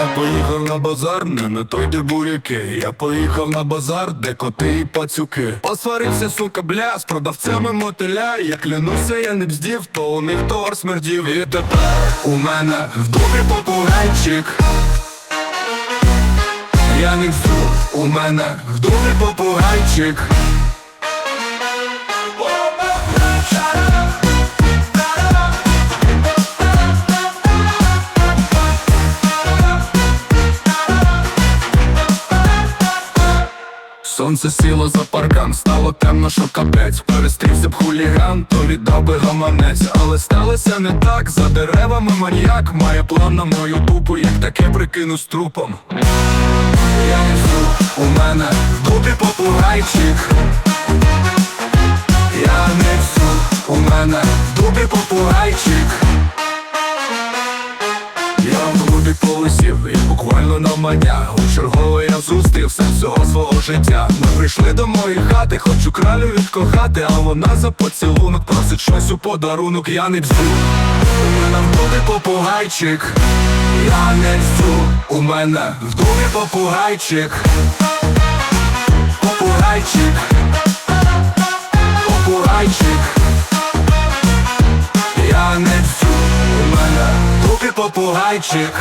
поїхав на базар, не на той, де буряки. Я поїхав на базар, де коти і пацюки. Посварився, сука, бля, з продавцями мотиля. Я клянуся, я не бздів, то у них товар смердів. І тепер у мене в дубі попугайчик. Я не всю, у мене в дубі попугайчик. Сонце сіло за паркан, стало темно, що капець. Перестрівся б хуліган, то віддав би гаманець. Але сталося не так, за деревами маньяк Має план на мою дупу, як таке прикину з трупом. Я несу, у мене в дупі попугайчик буквально на маня У чергове я зустрівся всього свого життя. Ми прийшли до моєї хати, хочу кралю відкохати А вона за поцілунок просить щось у подарунок, я не бзю У мене в клубі попугайчик. Я не бзю, у мене в попугайчик Попугайчик. Попугайчик попугайчик